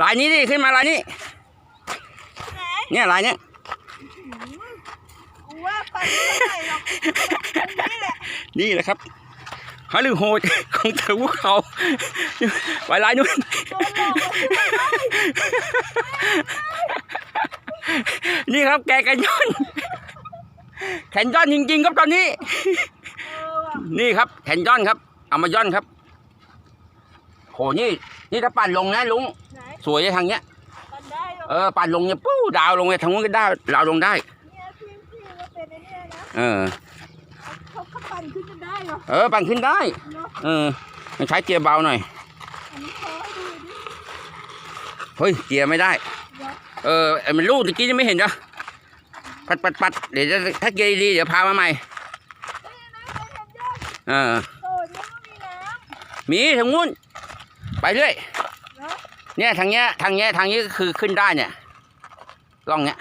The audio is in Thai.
ลายนี้ดิขึ้นมาลายนี้ไหนเนี่ยลายเนี้ยกูว่าไปไม่ได้หรอกตรงนี้แหละนี่แหละครับฮาลือโหดของเธอพวกเขาไปลายนู้นโดนหลอกเลยนี่ครับแกแกันย้อนแขนย้อนจริงๆครับตอนนี้เออว่ะนี่ครับแขนย้อนครับ เอามาย้อนครับ โหนี่ นี่ถ้าปั่นลงนะลุงไหน สวยเลยทางเนี้ย ปันได้หรอเออปั่นลงเนี่ยปู้ดาวลงเลยทางนู้นก็ได้ดาวลงได้ เนี่ยพี่พี่ก็เป็นไอ้เนี่ยนะเออ เขาเขาปั่นขึ้นจะได้เหรอเออปั่นขึ้นได้ เนาะเออต้องใช้เกียร์เบาหน่อย อันนี้ขอให้ดูดิเฮ้ยเกียร์ไม่ได้ เนาะเออไอ้มันลูกตะกี้ยังไม่เห็นจ้ะปัดปัดปัดเดี๋ยวจะถ้าเกียร์ดีๆเดี๋ยวพามาใหม่นี่นะเขาเห็นยังเออโอ้ยยังไม่มีน้มีทางนู้นไปเรื่อยำ เนี่ยทางเนี้ยทางเนี้ยทางนี้ก็คือขึ้นได้เนี่ยล่องเนี้ย